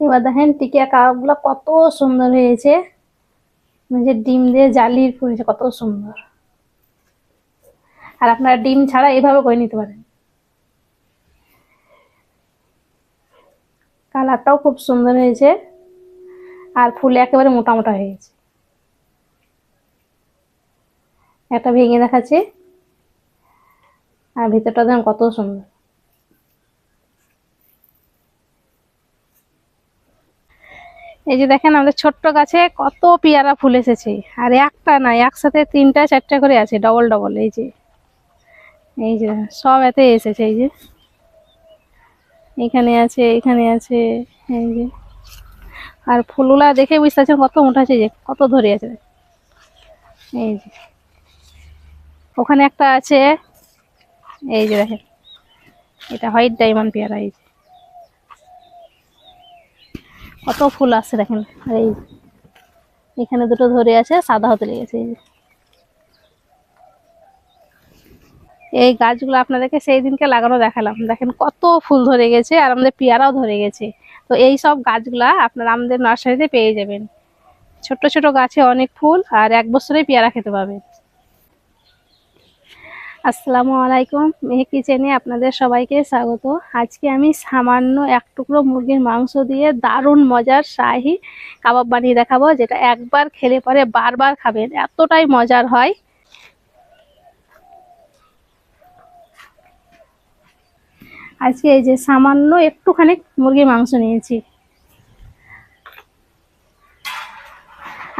এবার দেখেন টিকিয়া কাবাবগুলো কত সুন্দর হয়েছে। যে ডিম দিয়ে জালির করেছে কত সুন্দর। আর আপনারা ডিম ছাড়া এভাবে করে নিতে পারেন। কালারটাও খুব সুন্দর হয়েছে। আর ফুলে একেবারে মোটা মোটা একটা ভেঙে দেখাচ্ছি। আর ভিতরটা দেখেন কত সুন্দর। এই যে দেখেন আমাদের ছোট্ট গাছে কত পেয়ারা ফুল এসেছে। আর একটা না, একসাথে তিনটা, চারটা করে আছে, ডবল ডবল, এই যে। এই যে, সব এতে এসেছে, এই যে। এখানে আছে এখানে আছে, এই যে। আর ফুলগুলা দেখে বুঝতে পারছেন কত মোটা আছে যে, কত ধরে আছে। এই যে। ওখানে একটা আছে, এই যে দেখেন। এটা হোয়াইট ডায়মন্ড পেয়ারা, এই যে। কত ফুল আছে দেখেন। এই এখানে দুটো ধরে আছে, সাদা হতে লেগেছে এই এই গাছগুলো আপনাদেরকে সেই দিনকে লাগানো দেখালাম। দেখেন কত ফুল ধরে গেছে আর আমাদের পেয়ারাও ধরে গেছে। তো এই সব গাছগুলা আপনারা আমাদের নার্সারিতে পেয়ে যাবেন। ছোট ছোট গাছে অনেক ফুল আর এক বছরেই পেয়ারা খেতে পাবেন। আসসালামু আলাইকুম মেহে কিচেনে আপনাদের সবাইকে স্বাগত। আজকে আমি সামান্য এক টুকরো মুরগির মাংস দিয়ে দারুণ মজার শাহি কাবাব বানিয়ে দেখাবো, যেটা একবার খেলে পরে বারবার খাবেন। এতটাই মজার হয়। আজকে এই যে সামান্য একটুখানি মুরগির মাংস নিয়েছি।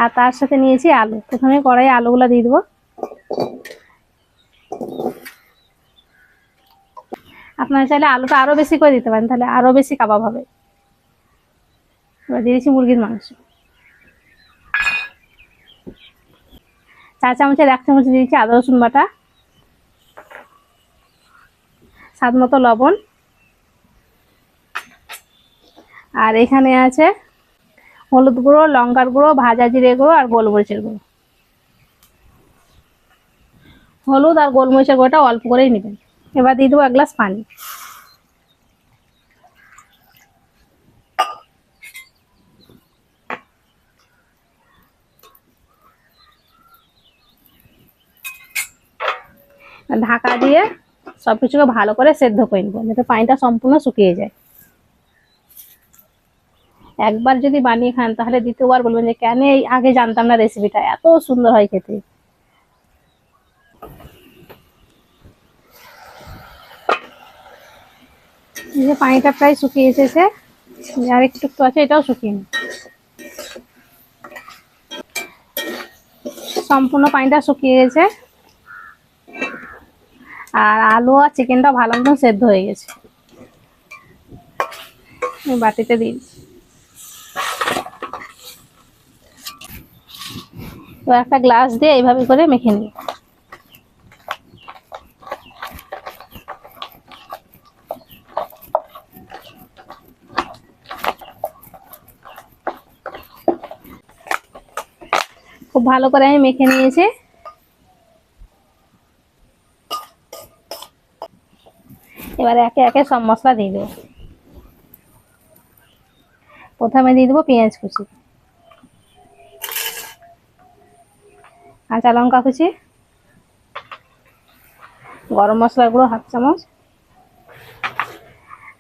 আর তার সাথে নিয়েছি আলু। প্রথমে কড়াই আলুগুলো দিয়ে দেবো। আপনারা চাইলে আলুটা আরও বেশি করে দিতে পারেন, তাহলে আরও বেশি কাবাব হবে। এবার মুরগির মাংস। চা চামচের এক চামচ দিয়েছি আদা, রসুন বাটা, স্বাদ মতো লবণ। আর এখানে আছে হলুদ গুঁড়ো, লঙ্কার গুঁড়ো, ভাজা জিরে গুঁড়ো আর গোলমরিচের গুঁড়ো। হলুদ আর গোলমরিচের গুঁড়োটা অল্প করেই নেবেন। এবার দিয়ে দেবো এক গ্লাস পানি। ঢাকা দিয়ে সবকিছুকে ভালো করে সেদ্ধ করে নেব, যাতে পানিটা সম্পূর্ণ শুকিয়ে যায়। একবার যদি বানিয়ে খান, তাহলে দ্বিতীয়বার বলবেন যে, কেন এই? আগে জানতাম না রেসিপিটা এত সুন্দর হয় খেতে। যে পানিটা প্রায় শুকিয়ে এসেছে, আর একটু একটু আছে, এটাও শুকিয়ে নি। সম্পূর্ণ পানিটা শুকিয়ে গেছে। আর আলু আর চিকেনটা ভালো মতন সেদ্ধ হয়ে গেছে। বাটিতে দিই তো একটা গ্লাস দিয়ে এইভাবে করে মেখে নিই খুব ভালো করে আমি মেখে নিয়েছি। এবারে একে একে সব মশলা দিয়ে দেবো। প্রথমে দিয়ে দেবো পেঁয়াজ কুচি। কাঁচা লঙ্কা কুচি। গরম মশলার গুঁড়ো হাফ চামচ।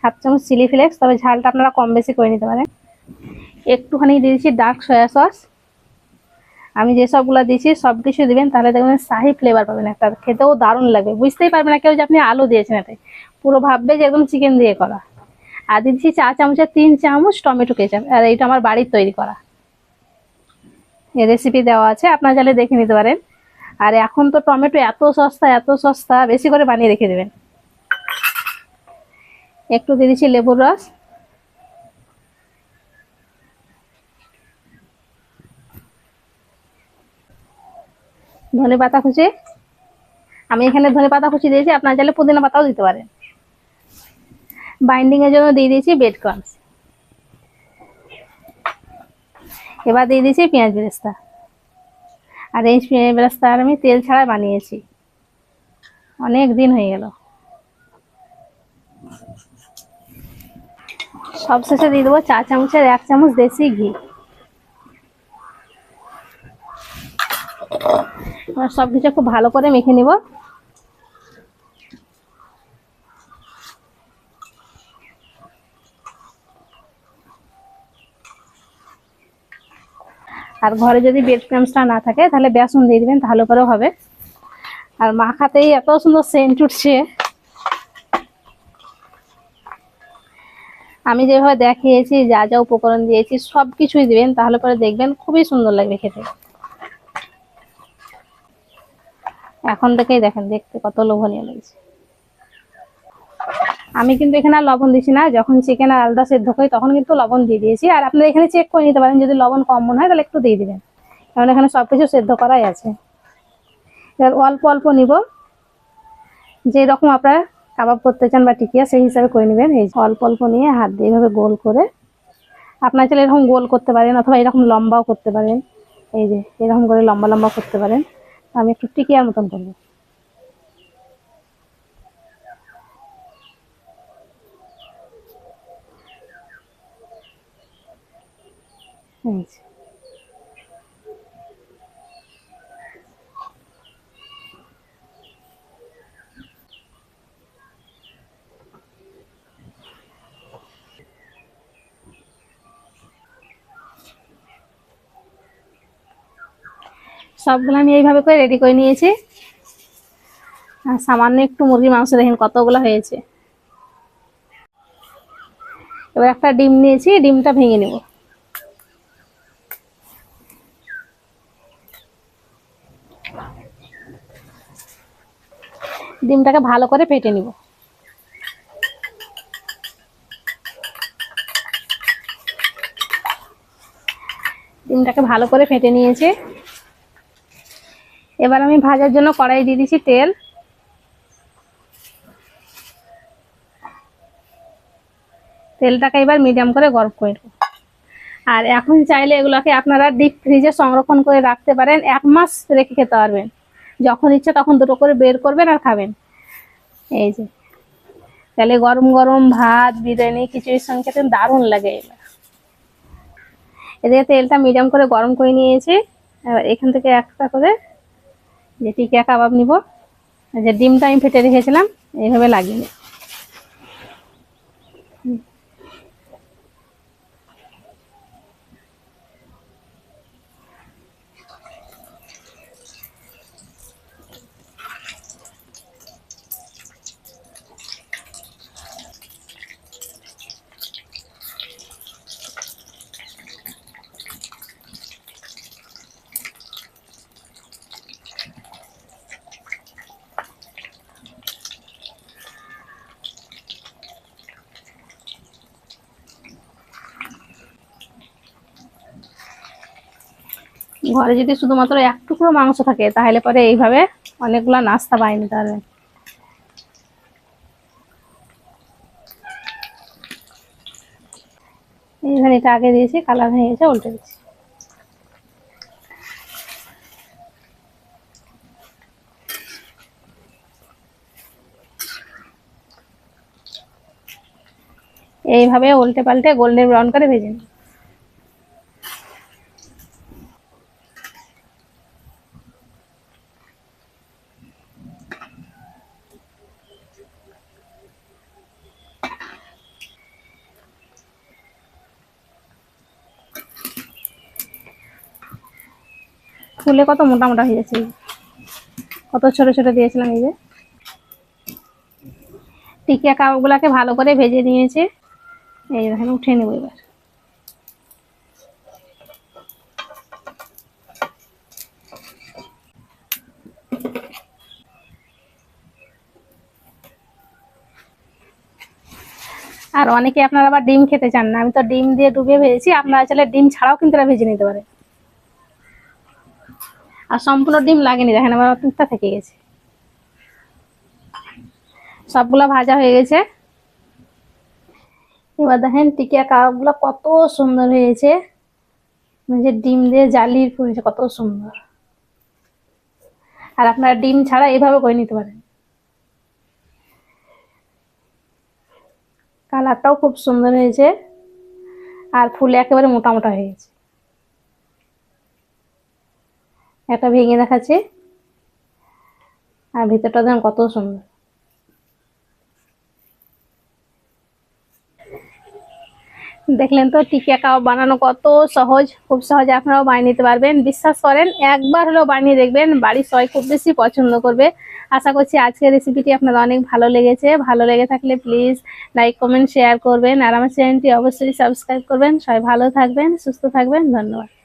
হাফ চামচ চিলি ফ্লেক্স, তবে ঝালটা আপনারা কম বেশি করে নিতে পারেন। একটুখানি দিয়ে দিচ্ছি ডার্ক সয়া সস। আমি যে সবগুলো দিয়েছি, সব কিছু দিবেন, তাহলে দেখবেন শাহি ফ্লেভার পাবেন একটা, খেতেও দারুণ লাগবে। বুঝতেই পারবেন না কেউ যে আপনি আলু দিয়েছেন এতে। পুরো ভাববে যে একদম চিকেন দিয়ে করা। আর দিচ্ছি চা চামচের তিন চামচ টমেটো কেচাপ আর এইটা আমার বাড়ির তৈরি করা। এই রেসিপি দেওয়া আছে, আপনার চাইলে দেখে নিতে পারেন। আর এখন তো টমেটো এত সস্তা এত সস্তা, বেশি করে বানিয়ে রেখে দেবেন। একটু দিয়ে দিচ্ছি লেবুর রস। ধনে পাতা কুচি। আমি এখানে ধনে পাতা কুচি দিয়েছি, আপনার চাইলে পুদিনা পাতাও দিতে পারেন। বাইন্ডিং এর জন্য দিয়ে দিয়েছি বেড ক্রামস এবার দিয়ে দিয়েছি পেঁয়াজ বেরেস্তা। আর এই পেঁয়াজ বেরেস্তা আমি তেল ছাড়া বানিয়েছি। অনেক দিন হয়ে গেল। সবশেষে দিয়ে দেবো চা চামচের এক চামচ দেশি ঘি। এবার সব কিছু খুব ভালো করে মেখে নিব। আর ঘরে যদি বেড ক্রামসটা না থাকে, তাহলে বেসন দিয়ে দিবেন, তাহলে করেও হবে। আর মাখাতেই এত সুন্দর সেন্ট উঠছে। আমি যেভাবে দেখিয়েছি, যা যা উপকরণ দিয়েছি সব কিছুই দিবেন, তাহলে পরে দেখবেন খুবই সুন্দর লাগবে খেতে। এখন থেকেই দেখেন, দেখতে কত লোভনীয় লাগছে। আমি কিন্তু এখানে আর লবণ দিছি না, যখন চিকেন আর আলাদা সেদ্ধ করি তখন কিন্তু লবণ দিয়ে দিয়েছি। আর আপনারা এখানে চেক করে নিতে পারেন, যদি লবণ কম মনে হয় তাহলে একটু দিয়ে দিবেন। কারণ এখানে সব কিছু সেদ্ধ করাই আছে। এবার অল্প অল্প নিব। যে রকম আপনারা কাবাব করতে চান বা টিকিয়া, সেই হিসাবে করে নেবেন। এই অল্প অল্প নিয়ে হাত দিয়ে এভাবে গোল করে আপনার চাইলে এরকম গোল করতে পারেন, অথবা এরকম লম্বাও করতে পারেন। এই যে এরকম করে লম্বা লম্বা করতে পারেন। আমি একটু টিকিয়ার মতন করব। এই সবগুলো আমি এইভাবে করে রেডি করে নিয়েছি। আর সামান্য একটু মুরগির মাংস দেখেন কতগুলো হয়েছে। এবার একটা ডিম নিয়েছি, ডিমটা ভেঙে নেব। ডিমটাকে ভালো করে ফেটে নিব। ডিমটাকে ভালো করে ফেটে নিয়েছি। এবার আমি ভাজার জন্য কড়াই দিয়ে দিচ্ছি তেল। তেলটাকে এবার মিডিয়াম করে গরম করে নেব। আর এখন চাইলে এগুলোকে আপনারা ডিপ ফ্রিজে সংরক্ষণ করে রাখতে পারেন, এক মাস রেখে খেতে পারবেন। যখন ইচ্ছে তখন দুটো করে বের করবেন আর খাবেন। এই যে, তাহলে গরম গরম ভাত, বিরিয়ানি, খিচুড়ির সঙ্গে খেতে দারুণ লাগে এদিকে তেলটা মিডিয়াম করে গরম করে নিয়েছি। এবার এখান থেকে একটা করে যে টিকা কাবাব নিব। যে ডিমটা আমি ফেটে রেখেছিলাম এইভাবে লাগিয়ে ঘরে যদি শুধুমাত্র এক টুকরো মাংস থাকে, তাহলে পরে এইভাবে অনেকগুলো নাস্তা বানিয়ে তাহলে এইখানে এটা আগে দিয়েছি, কালার হয়ে গেছে, উল্টে দিচ্ছি। এইভাবে উল্টে পাল্টে গোল্ডেন ব্রাউন করে ভেজে নিন। ফুলে কত মোটা মোটা হয়ে কত ছোট ছোট দিয়েছিলাম এই যে। টিকিয়া কাবাবগুলোকে ভালো করে ভেজে নিয়েছে। এই দেখেন উঠে নেব এবার। আর অনেকে আপনারা আবার ডিম খেতে চান না। আমি তো ডিম দিয়ে ডুবিয়ে ভেজেছি। আপনারা চাইলে ডিম ছাড়াও কিন্তু ভেজে নিতে পারে। আর সম্পূর্ণ ডিম লাগেনি, দেখেন আমার অনেকটা থেকে গেছে। সবগুলা ভাজা হয়ে গেছে। এবার দেখেন টিকিয়া কাবাবগুলো কত সুন্দর হয়েছে। যে ডিম দিয়ে জালির করেছে কত সুন্দর। আর আপনারা ডিম ছাড়া এইভাবে করে নিতে পারেন। কালারটাও খুব সুন্দর হয়েছে। আর ফুলে একেবারে মোটা মোটা হয়ে গেছে। একটা ভেঙে দেখাচ্ছে। আর ভিতরটা দেখুন কত সুন্দর। দেখলেন তো, টিকিয়া কাবাব বানানো কত সহজ, খুব সহজে আপনারাও বানিয়ে নিতে পারবেন। বিশ্বাস করেন, একবার হলেও বানিয়ে দেখবেন, বাড়ির সবাই খুব বেশি পছন্দ করবে। আশা করছি আজকের রেসিপিটি আপনাদের অনেক ভালো লেগেছে। ভালো লেগে থাকলে প্লিজ লাইক কমেন্ট শেয়ার করবেন। আর আমার চ্যানেলটি অবশ্যই সাবস্ক্রাইব করবেন। সবাই ভালো থাকবেন, সুস্থ থাকবেন। ধন্যবাদ।